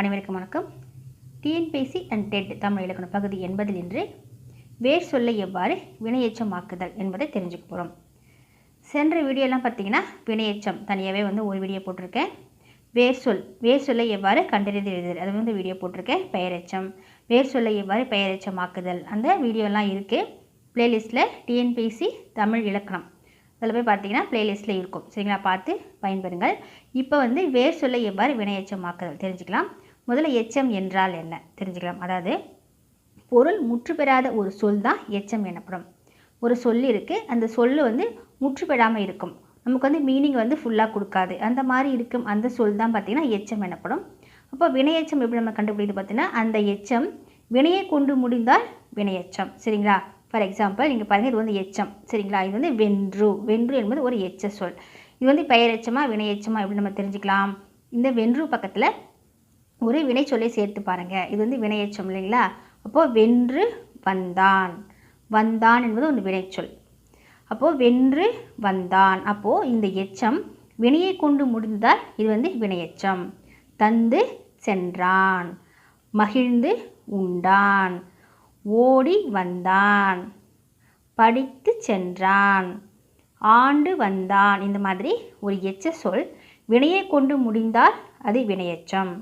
அனைவருக்கும் வணக்கம். TNPSC and dead Tamil இலக்கண பகுதி என்பதில் இன்று வேர் சொல்லை எவ்வாறு வினையெச்சமாக்குதல் என்பதை தெரிஞ்சுக்க போகிறோம் சென்ற வீடியோலாம் பார்த்தீங்கன்னா வினையெச்சம் தனியாகவே வந்து ஒரு வீடியோ போட்டிருக்கேன். வேர் சொல். வேர் சொல்லை எவ்வாறு கண்டறிந்து எழுதுதல். அது வந்து வீடியோ போட்டிருக்கேன். பெயரெச்சம் வேர் சொல்லை எவ்வாறு பெயரெச்சமாக்குதல் அந்த வீடியோலாம் இருக்குது ப்ளேலிஸ்ட்டில் டிஎன்பிசி தமிழ் இலக்கணம். அதில் போய் பார்த்தீங்கன்னா ப்ளேலிஸ்ட்டில் இருக்கும். சரிங்களா? பார்த்து பயன்பெறுங்கள். இப்போ வந்து வேர் சொல்லை எவ்வாறு வினையெச்சமாக்குதல் தெரிஞ்சுக்கலாம். முதல்ல எச்சம் என்றால் என்ன? தெரிஞ்சுக்கலாம். அதாவது பொருள் முற்று பெறாத ஒரு சொல் தான் எச்சம் எனப்படும். ஒரு சொல் இருக்குது அந்த சொல் வந்து முற்று பெறாமல் இருக்கும். நமக்கு வந்து மீனிங் வந்து ஃபுல்லாக கொடுக்காது. அந்த மாதிரி இருக்கும் அந்த சொல் தான் பார்த்திங்கன்னா எச்சம் எனப்படும். அப்போ வினையச்சம் எப்படி நம்ம கண்டுபிடிக்கிறது பார்த்தீங்கன்னா அந்த எச்சம் வினையை கொண்டு முடிந்தால் வினையச்சம் சரிங்களா? ஃபார் எக்ஸாம்பிள் நீங்கள் பாருங்கள் இது வந்து எச்சம். சரிங்களா? இது வந்து வென்று. வென்று என்பது ஒரு எச்ச சொல். இது வந்து பெயரெச்சமாக வினையச்சமாக எப்படி நம்ம தெரிஞ்சுக்கலாம்? இந்த வென்று பக்கத்தில் ஒரு வினைச்சொல்லை சேர்த்து பாருங்கள் இது வந்து வினையச்சம் இல்லைங்களா? அப்போது வென்று வந்தான். வந்தான் என்பது ஒரு வினைச்சொல். அப்போது வென்று வந்தான். அப்போது இந்த எச்சம் வினையை கொண்டு முடிந்தால் இது வந்து வினையச்சம். தந்து சென்றான். மகிழ்ந்து உண்டான். ஓடி வந்தான். படித்து சென்றான். ஆண்டு வந்தான். இந்த மாதிரி ஒரு எச்ச சொல் வினையை கொண்டு முடிந்தால் அது வினையச்சம்.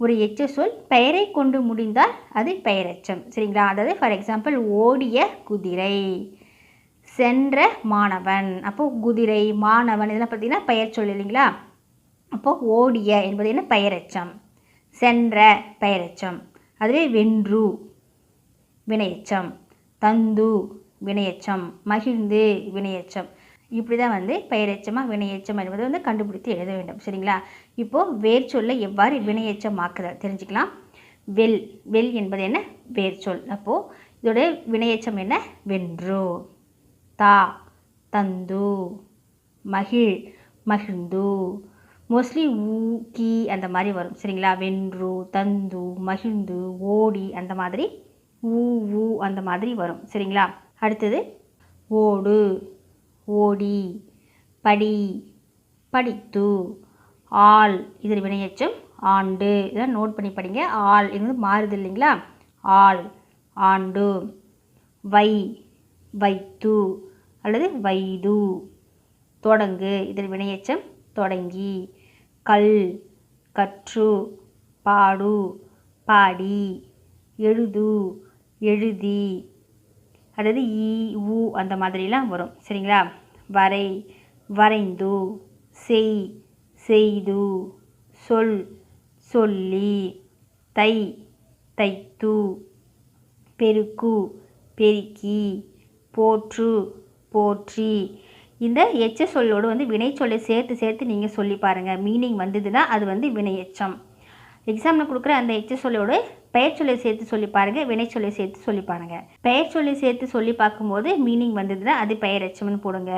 ஒரு எச்ச சொல் பெயரை கொண்டு முடிந்தால் அது பெயரெச்சம். சரிங்களா? அதாவது ஃபார் எக்ஸாம்பிள் ஓடிய குதிரை சென்ற மாணவன். அப்போது குதிரை மாணவன் இதெல்லாம் பார்த்தீங்கன்னா பெயர் சொல் இல்லைங்களா? அப்போது ஓடிய என்பது என்ன? பெயரெச்சம். சென்ற பெயரெச்சம். அதுவே வென்று வினையச்சம். தந்து வினையச்சம். மகிழ்ந்து வினையச்சம். இப்படி தான் வந்து பெயரெச்சமாக வினையெச்சம் என்பது வந்து கண்டுபிடித்து எழுத வேண்டும். சரிங்களா? இப்போது வேர் சொல்லை எவ்வாறு வினையெச்சமாக்குதல் தெரிஞ்சுக்கலாம். வெல் வெல் என்பது என்ன? வேர் சொல். அப்போது இதோட வினையெச்சம் என்ன? வென்று தா தந்து மகிழ் மகிழ்ந்து. மோஸ்ட்லி ஊ கி அந்த மாதிரி வரும். சரிங்களா? வென்று தந்து மகிழ்ந்து ஓடி அந்த மாதிரி ஊ ஊ அந்த மாதிரி வரும். சரிங்களா? அடுத்தது ஓடு. ஓடி. படி. படித்து. ஆள். இதில் வினையச்சம் ஆண்டு. இதெல்லாம் நோட் பண்ணி படிங்க. ஆள். இது வந்து மாறுது இல்லைங்களா? ஆள். ஆண்டு. வை. வைத்து. அல்லது வைது. தொடங்கு. இதில் வினையச்சம் தொடங்கி. கல். கற்று. பாடு. பாடி. எழுது. எழுதி. அதாவது ஈ ஊ அந்த மாதிரிலாம் வரும். சரிங்களா? வரை வரைந்து செய் செய்து சொல் சொல்லி தை தைத்து பெருக்கு பெருக்கி போற்று போற்றி. இந்த எச்ச சொல்லோடு வந்து வினை சொல்லை சேர்த்து சேர்த்து நீங்கள் சொல்லி பாருங்கள் மீனிங் வந்ததுன்னா அது வந்து வினையெச்சம். எக்ஸாமில் கொடுக்குற அந்த எச்ச பெயர் சொல்லை சேர்த்து சொல்லி பாருங்கள் வினைச்சொல்லியை சேர்த்து சொல்லி பாருங்கள் பெயர் சொல்லி சேர்த்து சொல்லி பார்க்கும்போது மீனிங் வந்ததுன்னா அது பெயரெச்சம்னு போடுங்க.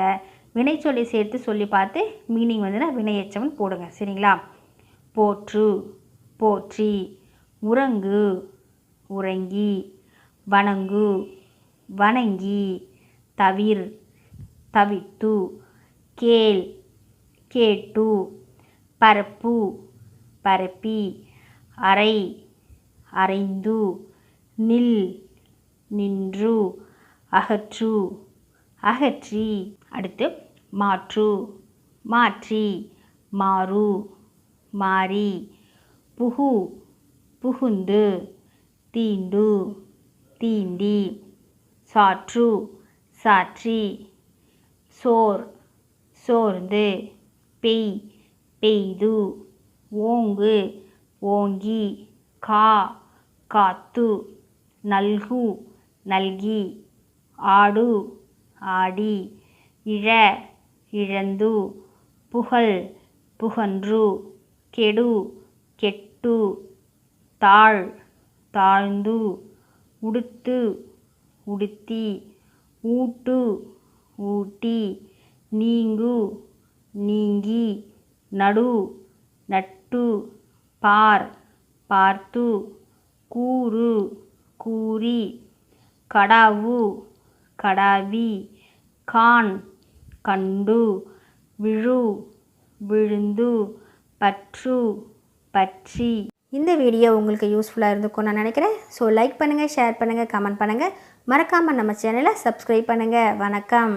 வினைச்சொல்லியை சேர்த்து சொல்லி பார்த்து மீனிங் வந்ததுன்னா வினையெச்சம்னு போடுங்க. சரிங்களா? போற்று போற்றி உறங்கு உறங்கி வணங்கு வணங்கி தவிர் தவித்து கேள் கேட்டு பரப்பு பரப்பி அறை அறைந்து நில் நின்று அகற்று அகற்றி. அடுத்து மாற்று மாற்றி மாறு மாறி. புகு புகுந்து தீண்டு தீண்டி. சாற்று சாற்றி. சோர் சோர்ந்து. பெய் பெய்து. ஓங்கு ஓங்கி கா காத்து நல்கு நல்கி ஆடு ஆடி இழ இழந்து புகழ் புகன்று கெடு கெட்டு தாழ் தாழ்ந்து உடுத்து உடுத்தி ஊட்டு ஊட்டி நீங்கு நீங்கி நடு நட்டு பார் பார்த்து கூறு கூறி கடாவு கடாவி கான் கண்டு விழு விழுந்து பற்று பற்றி. இந்த வீடியோ உங்களுக்கு யூஸ்ஃபுல்லாக இருந்துக்கும் நான் நினைக்கிறேன். ஸோ லைக் பண்ணுங்கள் ஷேர் பண்ணுங்கள் கமெண்ட் பண்ணுங்கள் மறக்காமல் நம்ம சேனலை சப்ஸ்கிரைப் பண்ணுங்கள் வணக்கம்.